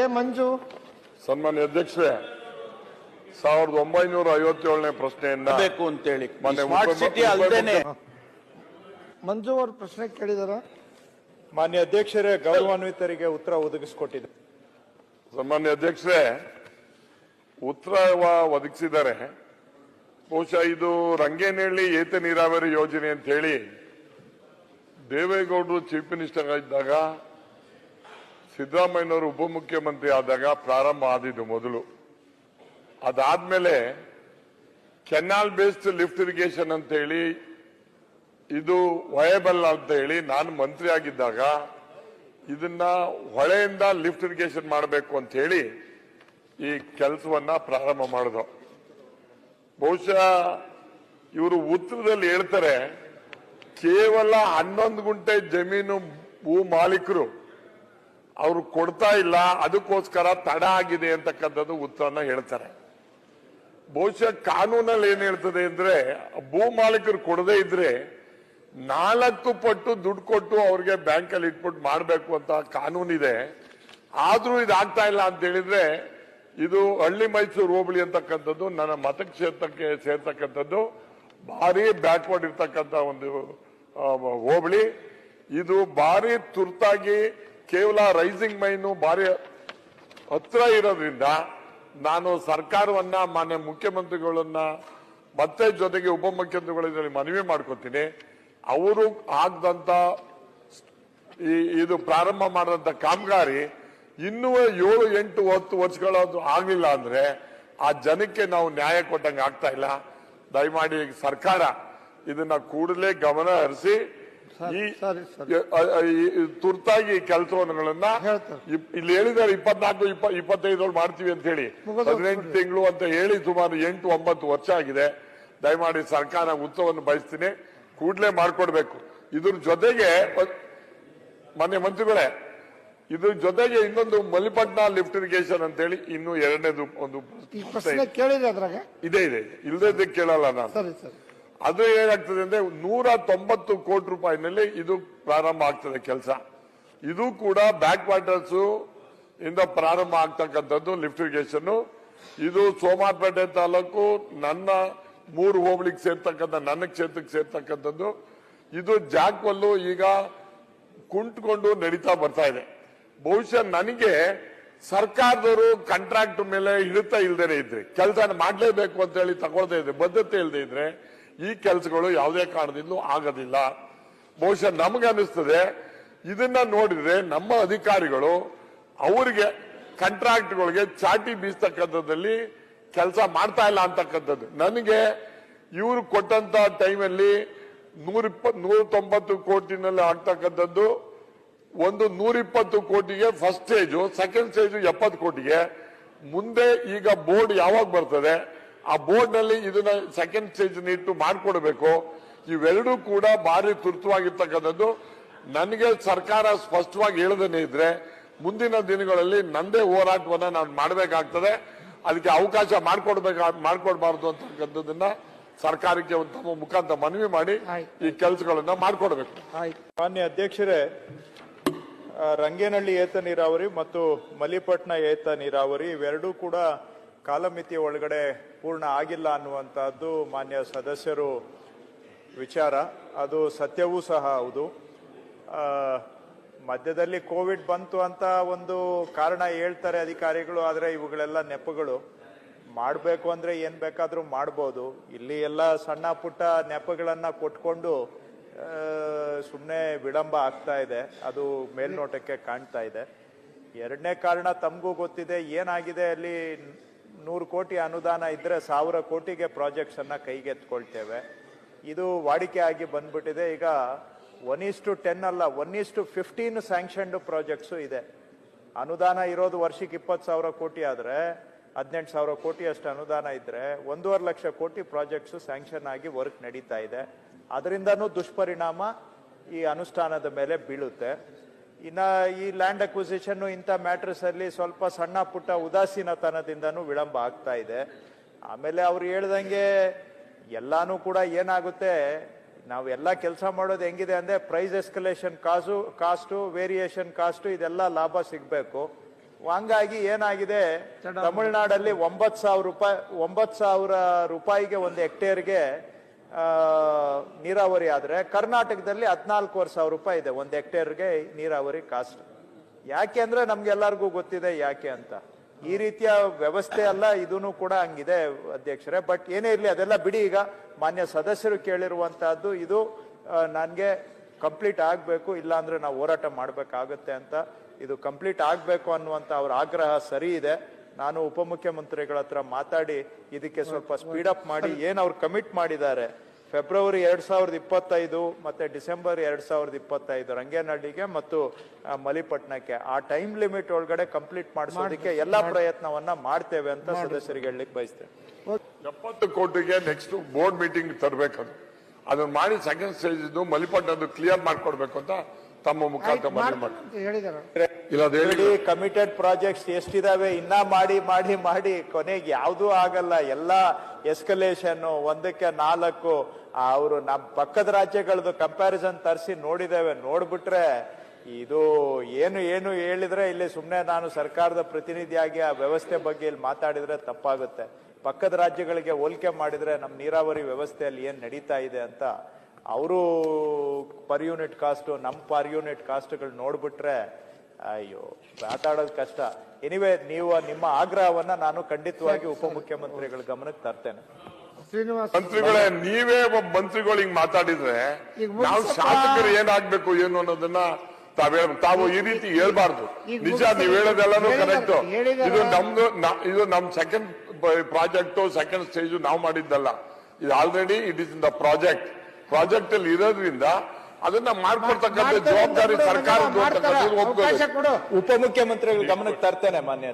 ಮಂಜು. ಸನ್ಮಾನ್ಯ ಅಧ್ಯಕ್ಷರೇ ಸಾವಿರದ ಒಂಬೈನೂರ ಐವತ್ತೇಳನೇ ಪ್ರಶ್ನೆಯನ್ನ ಬೇಕು ಅಂತೇಳಿ. ಹೇಳಿ ಸ್ಮಾರ್ಟ್ ಸಿಟಿ ಉಪ- ಅಲ್ದೇನೆ. ಮಂಜು ಅವ್ರ ಪ್ರಶ್ನೆ ಕೇಳಿದಾರ? ಮಾನ್ಯ ಅಧ್ಯಕ್ಷರೇ ಗೌರವಾನ್ವಿತರಿಗೆ ಉತ್ತರ ಒದಗಿಸಿಕೊಟ್ಟಿದೆ. ಸನ್ಮಾನ್ಯ ಅಧ್ಯಕ್ಷರೇ ಉತ್ತರ ವ- ಒದಗಿಸಿದ್ದಾರೆ. ಬಹುಶಃ ಇದು ರಂಗೇನಹಳ್ಳಿ ಏತ ನೀರಾವರಿ ಯೋಜನೆ ಅಂತ ಹೇಳಿ ದೇವೇಗೌಡರು ಚೀಫ್ ಮಿನಿಸ್ಟರ್ ಇದ್ದಾಗ ಸಿದ್ದರಾಮಯ್ಯನವರು ಉಪಮುಖ್ಯಮಂತ್ರಿ ಆದಾಗ ಪ್ರಾರಂಭ ಆದಿದ್ದು ಮೊದಲು. ಅದಾದ್ಮೇಲೆ ಕೆನಾಲ್ ಬೇಸ್ಡ್ ಲಿಫ್ಟ್ ಇರಿಗೇಷನ್ ಅಂತ ಹೇಳಿ, ಇದು ವಯಬಲ್ ಅಂತ ಹೇಳಿ ನಾನು ಮಂತ್ರಿ ಆಗಿದ್ದಾಗ ಇದನ್ನ ಹೊಳೆಯಿಂದ ಲಿಫ್ಟ್ ಇರಿಗೇಷನ್ ಮಾಡಬೇಕು ಅಂತ ಹೇಳಿ ಈ ಕೆಲಸವನ್ನ ಪ್ರಾರಂಭ ಮಾಡಿದ್ರು. ಬಹುಶಃ ಇವರು ಉತ್ತರದಲ್ಲಿ ಹೇಳ್ತಾರೆ, ಕೇವಲ ಹನ್ನೊಂದು ಗುಂಟೆ ಜಮೀನು ಭೂ ಮಾಲೀಕರು ಅವರು ಕೊಡ್ತಾ ಇಲ್ಲ, ಅದಕ್ಕೋಸ್ಕರ ತಡ ಆಗಿದೆ ಅಂತಕ್ಕಂಥದ್ದು ಉತ್ತರನ ಹೇಳ್ತಾರೆ. ಬಹುಶಃ ಕಾನೂನಲ್ಲಿ ಏನ್ ಹೇಳ್ತದೆ ಅಂದ್ರೆ, ಭೂ ಮಾಲೀಕರು ಕೊಡದೇ ಇದ್ರೆ ನಾಲ್ಕು ಪಟ್ಟು ದುಡ್ಡು ಕೊಟ್ಟು ಅವ್ರಿಗೆ ಬ್ಯಾಂಕಲ್ಲಿ ಇಟ್ಬಿಟ್ಟು ಮಾಡಬೇಕು ಅಂತ ಕಾನೂನಿದೆ. ಆದ್ರೂ ಇದಾಗ್ತಾ ಇಲ್ಲ ಅಂತ ಹೇಳಿದ್ರೆ, ಇದು ಹಳ್ಳಿ ಮೈಸೂರು ಹೋಬಳಿ ಅಂತಕ್ಕಂಥದ್ದು, ನನ್ನ ಮತಕ್ಷೇತ್ರಕ್ಕೆ ಸೇರ್ತಕ್ಕಂಥದ್ದು, ಭಾರಿ ಬ್ಯಾಕ್ವರ್ಡ್ ಇರ್ತಕ್ಕಂಥ ಒಂದು ಹೋಬಳಿ. ಇದು ಭಾರಿ ತುರ್ತಾಗಿ ಕೇವಲ ರೈಸಿಂಗ್ ಮೈನು ಭಾರಿ ಹತ್ರ ಇರೋದ್ರಿಂದ ನಾನು ಸರ್ಕಾರವನ್ನ, ಮಾನ್ಯ ಮುಖ್ಯಮಂತ್ರಿಗಳನ್ನ, ಮತ್ತೆ ಜೊತೆಗೆ ಉಪಮುಖ್ಯಮಂತ್ರಿಗಳ ಮನವಿ ಮಾಡ್ಕೊತೀನಿ. ಅವರು ಆಗದಂತ ಈ, ಇದು ಪ್ರಾರಂಭ ಮಾಡಿದಂತ ಕಾಮಗಾರಿ ಇನ್ನೂ ಏಳು, ಎಂಟು, ಹತ್ತು ವರ್ಷಗಳದ್ದು ಆಗಲಿಲ್ಲ ಅಂದ್ರೆ ಆ ಜನಕ್ಕೆ ನಾವು ನ್ಯಾಯ ಕೊಟ್ಟಂಗೆ ಆಗ್ತಾ ಇಲ್ಲ. ದಯಮಾಡಿ ಸರ್ಕಾರ ಇದನ್ನ ಕೂಡಲೇ ಗಮನ ಹರಿಸಿ ಸರಿ, ಸರಿ. ಅ- ಅ- ಈ ತುರ್ತಾಗಿ ಕೆಲಸಗಳನ್ನ ಹೇಳ್ತಾರೆ. ಇಲ್ಲಿ ಹೇಳಿದ್ದಾರೆ ಇಪ್ಪತ್ನಾಲ್ಕು ಇಪ್ಪ ಇಪ್ಪತ್ತೈದರಲ್ಲಿ ಮಾಡ್ತೀವಿ ಅಂತ ಹೇಳಿ. ಮುಗಿದು ಹದಿನೆಂಟು ಹೋಗ್ಬಿಡಿ. ತಿಂಗಳು ಅಂತ ಹೇಳಿ ಸುಮಾರು ಎಂಟು ಒಂಬತ್ತು ವರ್ಷ ಆಗಿದೆ. ದಯಮಾಡಿ ಸರ್ಕಾರ ಉತ್ಸವವನ್ನು ಬಯಸ್ತೀನಿ. ಕೂಡಲೇ ಮಾಡ್ಕೊಡ್ಬೇಕು. ಇದ್ರ ಜೊತೆಗೆ ಮನೆ ಮಾನ್ಯ ಮಂತ್ರಿಗಳೇ ಇದ್ರ ಜೊತೆಗೆ ಇನ್ನೊಂದು ಮಲ್ಲಿಪಟ್ನ ಲಿಫ್ಟ್ ಇರಿಗೇಷನ್ ಅಂತ ಹೇಳಿ ಇನ್ನು ಎರಡನೇದು ಒಂದು ಈ ಪ್ರಶ್ನೆ ಕೇಳಿದೆ ಅದ್ರಾಗ? ಇದೆ ಇದೆ ಇಲ್ಲದೆ ಕೇಳಲ್ಲ ನಾನು. ಸರಿ ಸರಿ. ಅದು ಏನಾಗ್ತದೆ ಅಂದ್ರೆ ನೂರ ತೊಂಬತ್ತು ಕೋಟಿ ರೂಪಾಯಿನಲ್ಲಿ ಇದು ಪ್ರಾರಂಭ ಆಗ್ತದೆ ಕೆಲಸ. ಇದು ಕೂಡ ಬ್ಯಾಕ್ ವಾಟರ್ಸ್ ಇಂದ ಪ್ರಾರಂಭ ಆಗ್ತಕ್ಕಂಥದ್ದು ಲಿಫ್ಟ್ ಇರಿಗೇಷನ್ ಇದು ಸೋಮಾರ್ಪೇಟೆ ತಾಲೂಕು, ನನ್ನ ಮೂರು ಹೋಬಳಿಗೆ ಸೇರ್ತಕ್ಕಂಥ, ನನ್ನ ಕ್ಷೇತ್ರಕ್ಕೆ ಸೇರ್ತಕ್ಕಂಥದ್ದು. ಇದು ಜಾಕ್ವಲ್ಲು ಈಗ ಕುಂಟ್ಕೊಂಡು ನಡೀತಾ ಬರ್ತಾ ಇದೆ. ಬಹುಶಃ ನನಗೆ ಸರ್ಕಾರದವರು ಕಾಂಟ್ರಾಕ್ಟ್ ಮೇಲೆ ಹಿಡಿತ ಇಲ್ದೇ ಇದ್ರೆ ಕೆಲಸ ಮಾಡಲೇಬೇಕು ಅಂತ ಹೇಳಿ ತಗೊಳ್ದೇ ಇದ್ರೆ, ಬದ್ಧತೆ ಇಲ್ಲದೆ ಇದ್ರೆ ಈ ಕೆಲಸಗಳು ಯಾವುದೇ ಕಾರಣದಿಂದಲೂ ಆಗೋದಿಲ್ಲ. ಬಹುಶಃ ನಮ್ಗೆ ಅನಿಸ್ತದೆ ಇದನ್ನ ನೋಡಿದ್ರೆ ನಮ್ಮ ಅಧಿಕಾರಿಗಳು ಅವರಿಗೆ ಕಾಂಟ್ರಾಕ್ಟ್ಗಳಿಗೆ ಚಾಟಿ ಬೀಸ್ತಕ್ಕಂಥದ್ದಲ್ಲಿ ಕೆಲಸ ಮಾಡ್ತಾ ಇಲ್ಲ ಅಂತಕ್ಕಂಥದ್ದು. ನನಗೆ ಇವರು ಕೊಟ್ಟಂತ ಟೈಮಲ್ಲಿ ಇಪ್ಪತ್ ನೂರ ತೊಂಬತ್ತು ಕೋಟಿನಲ್ಲಿ ಆಗ್ತಕ್ಕಂಥದ್ದು, ಒಂದು ನೂರಿಪ್ಪತ್ತು ಕೋಟಿಗೆ ಫಸ್ಟ್ ಸ್ಟೇಜು ಸೆಕೆಂಡ್ ಸ್ಟೇಜು ಎಪ್ಪತ್ತು ಕೋಟಿಗೆ. ಮುಂದೆ ಈಗ ಬೋರ್ಡ್ ಯಾವಾಗ ಬರ್ತದೆ? ಆ ಬೋರ್ಡ್ನಲ್ಲಿ ಇದನ್ನ ಸೆಕೆಂಡ್ ಸ್ಟೇಜ್ ಇಟ್ಟು ಮಾಡಿಕೊಡ್ಬೇಕು. ಇವೆರಡೂ ಕೂಡ ಭಾರಿ ತುರ್ತುವಾಗಿರ್ತಕ್ಕಂಥದ್ದು. ನನಗೆ ಸರ್ಕಾರ ಸ್ಪಷ್ಟವಾಗಿ ಹೇಳದೇನೆ ಇದ್ರೆ ಮುಂದಿನ ದಿನಗಳಲ್ಲಿ ನಂದೇ ಹೋರಾಟವನ್ನ ನಾನು ಮಾಡಬೇಕಾಗ್ತದೆ. ಅದಕ್ಕೆ ಅವಕಾಶ ಮಾಡಿಕೊಡ್ಬೇಕ ಮಾಡ್ಕೊಡ್ಬಾರ್ದು ಅಂತಕ್ಕಂಥದ್ದನ್ನ ಸರ್ಕಾರಕ್ಕೆ ಒಂದು ತಮ್ಮ ಮುಖಾಂತರ ಮನವಿ ಮಾಡಿ ಈ ಕೆಲಸಗಳನ್ನ ಮಾಡಿಕೊಡ್ಬೇಕು. ಮಾನ್ಯ ಅಧ್ಯಕ್ಷರೇ ರಂಗೇನಹಳ್ಳಿ ಏತ ನೀರಾವರಿ ಮತ್ತು ಮಲಿಪಟ್ನ ಏತ ನೀರಾವರಿ ಇವೆರಡೂ ಕೂಡ ಕಾಲಮಿತಿಯ ಒಳಗಡೆ ಪೂರ್ಣ ಆಗಿಲ್ಲ ಅನ್ನುವಂಥದ್ದು ಮಾನ್ಯ ಸದಸ್ಯರು ವಿಚಾರ. ಅದು ಸತ್ಯವೂ ಸಹ ಹೌದು. ಮಧ್ಯದಲ್ಲಿ ಕೋವಿಡ್ ಬಂತು ಅಂತ ಒಂದು ಕಾರಣ ಹೇಳ್ತಾರೆ ಅಧಿಕಾರಿಗಳು, ಆದರೆ ಇವುಗಳೆಲ್ಲ ನೆಪಗಳು. ಮಾಡಬೇಕು ಅಂದರೆ ಏನು ಬೇಕಾದರೂ ಮಾಡ್ಬೋದು. ಇಲ್ಲಿ ಎಲ್ಲ ಸಣ್ಣ ಪುಟ್ಟ ನೆಪಗಳನ್ನು ಕೊಟ್ಕೊಂಡು ಸುಮ್ಮನೆ ವಿಳಂಬ ಆಗ್ತಾ ಇದೆ. ಅದು ಮೇಲ್ನೋಟಕ್ಕೆ ಕಾಣ್ತಾ ಇದೆ. ಎರಡನೇ ಕಾರಣ ತಮಗೂ ಗೊತ್ತಿದೆ, ಏನಾಗಿದೆ ಅಲ್ಲಿ ನೂರು ಕೋಟಿ ಅನುದಾನ ಇದ್ದರೆ ಸಾವಿರ ಕೋಟಿಗೆ ಪ್ರಾಜೆಕ್ಟ್ಸ್ ಅನ್ನ ಕೈಗೆತ್ಕೊಳ್ತೇವೆ ಇದು ವಾಡಿಕೆ ಆಗಿ ಬಂದ್ಬಿಟ್ಟಿದೆ. ಈಗ ಒನ್ ಈಸ್ ಟು ಟೆನ್ ಅಲ್ಲ one is to fifteen sanctioned projects ಇದೆ. ಅನುದಾನ ಇರೋದು ವರ್ಷಕ್ಕೆ ಇಪ್ಪತ್ತು ಸಾವಿರ ಕೋಟಿ ಆದರೆ, ಹದಿನೆಂಟು ಸಾವಿರ ಕೋಟಿ ಅಷ್ಟು ಅನುದಾನ ಇದ್ದರೆ ಒಂದೂವರೆ ಲಕ್ಷ ಕೋಟಿ ಪ್ರಾಜೆಕ್ಟ್ಸು ಸ್ಯಾಂಕ್ಷನ್ ಆಗಿ ವರ್ಕ್ ನಡೀತಾ ಇದೆ. ಅದರಿಂದನೂ ದುಷ್ಪರಿಣಾಮ ಈ ಅನುಷ್ಠಾನದ ಮೇಲೆ ಬೀಳುತ್ತೆ. ಇನ್ನ ಈ ಲ್ಯಾಂಡ್ ಅಕ್ವಿಸಿಷನ್ ಇಂಥ ಮ್ಯಾಟ್ರಸ್ ಅಲ್ಲಿ ಸ್ವಲ್ಪ ಸಣ್ಣ ಪುಟ್ಟ ಉದಾಸೀನತನದಿಂದನೂ ವಿಳಂಬ ಆಗ್ತಾ ಇದೆ. ಆಮೇಲೆ ಅವ್ರು ಹೇಳ್ದಂಗೆ ಎಲ್ಲಾನು ಕೂಡ ಏನಾಗುತ್ತೆ ನಾವು ಎಲ್ಲ ಕೆಲಸ ಮಾಡೋದು ಹೆಂಗಿದೆ ಅಂದ್ರೆ ಪ್ರೈಸ್ ಎಸ್ಕಲೇಷನ್ ಕಾಸು ಕಾಸ್ಟು ವೇರಿಯೇಷನ್ ಕಾಸ್ಟು ಇದೆಲ್ಲ ಲಾಭ ಸಿಗಬೇಕು. ಹಂಗಾಗಿ ಏನಾಗಿದೆ ತಮಿಳುನಾಡಲ್ಲಿ ಒಂಬತ್ ಸಾವಿರ ರೂಪಾಯಿ ಒಂಬತ್ ಸಾವಿರ ರೂಪಾಯಿಗೆ ಒಂದು ಹೆಕ್ಟೇರ್ಗೆ ನೀರಾವರಿ ಆದರೆ ಕರ್ನಾಟಕದಲ್ಲಿ ಹದಿನಾಲ್ಕೂವರೆ ಸಾವಿರ ರೂಪಾಯಿ ಇದೆ. ಒಂದು ಹೆಕ್ಟೇರ್ಗೆ ನೀರಾವರಿ ಕಾಸ್ಟ್ ಯಾಕೆ ಅಂದರೆ ನಮ್ಗೆಲ್ಲರಿಗೂ ಗೊತ್ತಿದೆ ಯಾಕೆ ಅಂತ. ಈ ರೀತಿಯ ವ್ಯವಸ್ಥೆ ಅಲ್ಲ ಇದೂ ಕೂಡ ಹಂಗಿದೆ ಅಧ್ಯಕ್ಷರೇ. ಬಟ್ ಏನೇ ಇರಲಿ ಅದೆಲ್ಲ ಬಿಡಿ ಈಗ. ಮಾನ್ಯ ಸದಸ್ಯರು ಕೇಳಿರುವಂತಹದ್ದು ಇದು ನನಗೆ ಕಂಪ್ಲೀಟ್ ಆಗಬೇಕು. ಇಲ್ಲ ಅಂದ್ರೆ ನಾವು ಹೋರಾಟ ಮಾಡಬೇಕಾಗುತ್ತೆ ಅಂತ. ಇದು ಕಂಪ್ಲೀಟ್ ಆಗಬೇಕು ಅನ್ನುವಂಥ ಅವ್ರ ಆಗ್ರಹ ಸರಿ ಇದೆ. ನಾನು ಉಪಮುಖ್ಯಮಂತ್ರಿಗಳ ಹತ್ರ ಮಾತಾಡಿ ಇದಕ್ಕೆ ಸ್ವಲ್ಪ ಸ್ಪೀಡ್ ಅಪ್ ಮಾಡಿ. ಏನು ಅವ್ರು ಕಮಿಟ್ ಮಾಡಿದ್ದಾರೆ? ಫೆಬ್ರವರಿ ಎರಡ್ ಸಾವಿರದ ಇಪ್ಪತ್ತೈದು ಮತ್ತೆ ಡಿಸೆಂಬರ್ ಎರಡು ಸಾವಿರದ ಇಪ್ಪತ್ತೈದು ರಂಗೇನಹಳ್ಳಿಗೆ ಮತ್ತು ಮಲಿಪಟ್ಟಣಕ್ಕೆ. ಆ ಟೈಮ್ ಲಿಮಿಟ್ ಒಳಗಡೆ ಕಂಪ್ಲೀಟ್ ಮಾಡಿಸೋದಕ್ಕೆ ಎಲ್ಲಾ ಪ್ರಯತ್ನವನ್ನ ಮಾಡ್ತೇವೆ ಅಂತ ಸದಸ್ಯರಿಗೆ ಹೇಳಲಿಕ್ಕೆ ಬಯಸ್ತೇನೆ. ಎಪ್ಪತ್ತು ಕೋಟಿಗೆ ನೆಕ್ಸ್ಟ್ ಬೋರ್ಡ್ ಮೀಟಿಂಗ್ ತರಬೇಕು ಅದನ್ನ ಮಾಡಿ ಸೆಕೆಂಡ್ ಸ್ಟೇಜ್ ಮಲಿಪಟ್ಟಣದ್ದು ಕ್ಲಿಯರ್ ಮಾಡ್ಕೊಡ್ಬೇಕು ಅಂತ ತಮ್ಮ ಮುಖಾಂತರ ಮನವಿ ಮಾಡಿ ಅಂತ ಹೇಳಿದಾರೆ ಇಲ್ಲ ಕಮಿಟೆಡ್ ಪ್ರಾಜೆಕ್ಟ್ಸ್ ಎಷ್ಟಿದಾವೆ, ಇನ್ನ ಮಾಡಿ ಮಾಡಿ ಮಾಡಿ, ಕೊನೆಗೆ ಯಾವುದೂ ಆಗಲ್ಲ. ಎಲ್ಲ ಎಸ್ಕಲೇಷನ್ ಒಂದಕ್ಕೆ ನಾಲ್ಕು ಅವರು ನಮ್ಮ ಪಕ್ಕದ ರಾಜ್ಯಗಳದ್ದು ಕಂಪ್ಯಾರಿಸನ್ ತರಿಸಿ ನೋಡಿದ್ದೇವೆ. ನೋಡ್ಬಿಟ್ರೆ ಇದು ಏನು ಏನು ಹೇಳಿದ್ರೆ ಇಲ್ಲಿ ಸುಮ್ಮನೆ ನಾನು ಸರ್ಕಾರದ ಪ್ರತಿನಿಧಿಯಾಗಿ ಆ ವ್ಯವಸ್ಥೆ ಬಗ್ಗೆ ಇಲ್ಲಿ ಮಾತಾಡಿದ್ರೆ ತಪ್ಪಾಗುತ್ತೆ. ಪಕ್ಕದ ರಾಜ್ಯಗಳಿಗೆ ಹೋಲಿಕೆ ಮಾಡಿದ್ರೆ ನಮ್ಮ ನೀರಾವರಿ ವ್ಯವಸ್ಥೆಯಲ್ಲಿ ಏನು ನಡೀತಾ ಇದೆ ಅಂತ ಅವರು ಪರ್ ಯೂನಿಟ್ ಕಾಸ್ಟ್ ನಮ್ಮ ಪರ್ ಯೂನಿಟ್ ಕಾಸ್ಟ್ಗಳು ನೋಡ್ಬಿಟ್ರೆ ಅಯ್ಯೋ ಮಾತಾಡೋದು ಕಷ್ಟ ಎನಿವೆ ನೀವು ನಿಮ್ಮ ಆಗ್ರಹವನ್ನ ನಾನು ಖಂಡಿತವಾಗಿ ಉಪಮುಖ್ಯಮಂತ್ರಿಗಳ ಗಮನಕ್ಕೆ ತರ್ತೇನೆ ಶ್ರೀನಿವಾಸ್ ಮಂತ್ರಿಗಳೇ ನೀವೇ ಒಬ್ಬ ಮಂತ್ರಿಗಳು ಹಿಂಗ್ ಮಾತಾಡಿದ್ರೆ. ನಾವು ಶಾಸಕರು ಏನಾಗ್ಬೇಕು ಏನು ಅನ್ನೋದನ್ನ ತಾವು ತಾವು ಈ ರೀತಿ ಹೇಳ್ಬಾರ್ದು ನಿಜ. ನೀವ್ ಹೇಳೋದೆಲ್ಲಾನು ಕರೆಕ್ಟ್ ಇದು ನಮ್ದು ಇದು ನಮ್ ಸೆಕೆಂಡ್ ಪ್ರಾಜೆಕ್ಟ್ ಸೆಕೆಂಡ್ ಸ್ಟೇಜ್ ನಾವು ಮಾಡಿದ್ದಲ್ಲ ಇದು already it is in the project project ಅಲ್ಲಿ ಇರೋದ್ರಿಂದ ಅದನ್ನ ಮಾಡ್ಕೊಡ್ತಕ್ಕಂಥ ಜವಾಬ್ದಾರಿ ಸರ್ಕಾರ ಉಪಮುಖ್ಯಮಂತ್ರಿಗಳು ಗಮನಕ್ಕೆ ತರ್ತೇನೆ ಮಾನ್ಯ